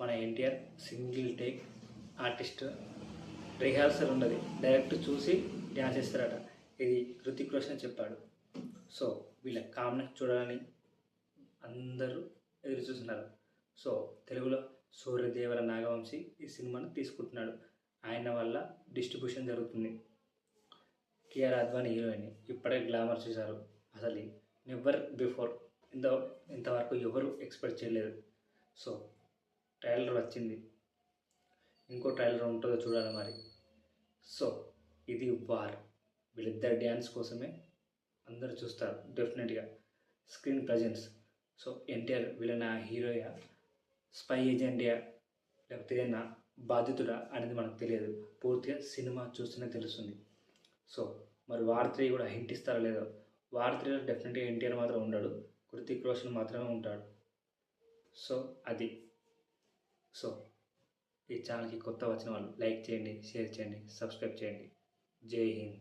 మన NTR single take artist rehearsal ఉండదు direct చూసి డ్యాన్స్ చేస్తారట. ఇది హృతిక్ రోషన్ చెప్పాడు. సో వీళ్ళ కామ్నెస్ చూడాలని అందరూ ఎదురు చూస్తున్నారు. సో తెలుగులో సూర్యదేవర నాగవంశీ ఈ సినిమాను తీసుకుంటున్నాడు. ఆయన వల్ల డిస్ట్రిబ్యూషన్ జరుగుతుంది. కేఆర్ అద్వాని హీరోయిన్ ఇప్పుడే గ్లామర్ చూశారు. అసలు నెవర్ బిఫోర్ ఇంత ఇంతవరకు ఎవరు ఎక్స్పెక్ట్ చేయలేదు. సో ట్రైలర్ వచ్చింది. ఇంకో ట్రైలర్ ఉంటుందో చూడాలి మరి. సో ఇది వార్. వీళ్ళిద్దరు డ్యాన్స్ కోసమే అందరు చూస్తారు డెఫినెట్గా. Screen presence. సో ఎన్టీఆర్ వీళ్ళ హీరోయా? స్పై ఏజెంటియా లేకపోతే ఏదైనా బాధితుడా? అనేది మనకు తెలియదు. పూర్తిగా సినిమా చూస్తేనే తెలుస్తుంది. సో మరి వార్ త్రీ కూడా హింట్ ఇస్తారా లేదో? వార్ త్రీలో డెఫినెట్గా ఎన్టీఆర్ మాత్రం ఉండడు. కృతిక్ రోషన్ మాత్రమే ఉంటాడు. సో అది. సో ఈ ఛానల్కి కొత్త వచ్చిన వాళ్ళు లైక్ చేయండి షేర్ చేయండి సబ్స్క్రైబ్ చేయండి. జై హింద్.